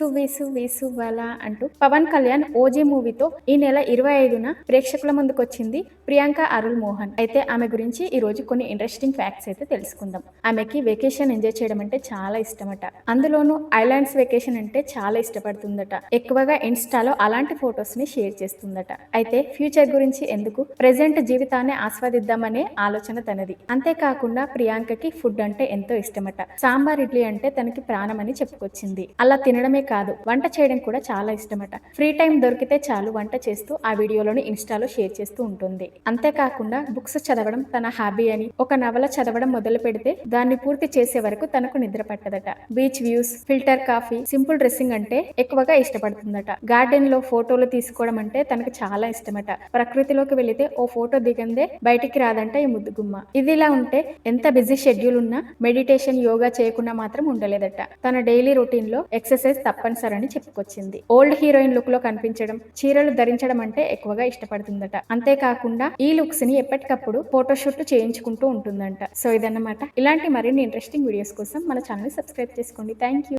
సువేసు సువి సువ్వల అంటూ పవన్ కళ్యాణ్ ఓజీ మూవీతో ఈ నెల ఇరవై ఐదున ప్రేక్షకుల ముందుకు వచ్చింది ప్రియాంక అరుల్ మోహన్. అయితే ఆమె గురించి ఈ రోజు కొన్ని ఇంట్రెస్టింగ్ ఫ్యాక్ట్స్ అయితే తెలుసుకుందాం. ఆమెకి వెకేషన్ ఎంజాయ్ చేయడం అంటే చాలా ఇష్టమట. అందులోనూ ఐలాండ్స్ వెకేషన్ అంటే చాలా ఇష్టపడుతుందట. ఎక్కువగా ఇన్స్టాలో అలాంటి ఫొటోస్ని షేర్ చేస్తుందట. అయితే ఫ్యూచర్ గురించి ఎందుకు ప్రెజెంట్ జీవితాన్ని ఆస్వాదిద్దామనే ఆలోచన తనది. అంతేకాకుండా ప్రియాంకకి ఫుడ్ అంటే ఎంతో ఇష్టమట. సాంబార్ ఇడ్లీ అంటే తనకి ప్రాణమని చెప్పుకొచ్చింది. అలా తినడమే కాదు. వంట చేయడం కూడా చాలా ఇష్టమట. ఫ్రీ టైం దొరికితే చాలు వంట చేస్తూ ఆ వీడియోలను ఇన్స్టాలో షేర్ చేస్తూ ఉంటుంది. అంతేకాకుండా బుక్స్ చదవడం తన హాబీ అని ఒక నవల చదవడం మొదలు పెడితే దాన్ని పూర్తి చేసే వరకు తనకు నిద్ర పట్టదట. Beach views filter coffee simple dressing అంటే ఎక్కువగా ఇష్టపడుతుందట. గార్డెన్లో ఫోటోలు తీసుకోవడం అంటే తనకు చాలా ఇష్టమట. ప్రకృతిలోకి వెళితే ఓ ఫోటో దిగందే బయటికి రాదంట ఈ ముద్దుగుమ్మ. ఇది ఇలా ఉంటే ఎంత బిజీ షెడ్యూల్ ఉన్నా మెడిటేషన్ యోగా చేయకుండా మాత్రం ఉండలేదట. తన డైలీ రొటీన్లో ఎక్సర్సైజ్ తప్పనిసరని చెప్పుకొచ్చింది. ఓల్డ్ హీరోయిన్ లుక్లో కనిపించడం చీరలు ధరించడం అంటే ఎక్కువగా ఇష్టపడుతుందట. అంతేకాకుండా ఈ లుక్స్ని ఎప్పటికప్పుడు ఫోటోషూట్ చేయించుకుంటూ ఉంటుందంట. సో ఇదన్నమాట. ఇలాంటి మరిన్ని ఇంట్రెస్టింగ్ వీడియోస్ కోసం మన ఛానల్ సబ్స్క్రైబ్ చేసుకోండి. Thank you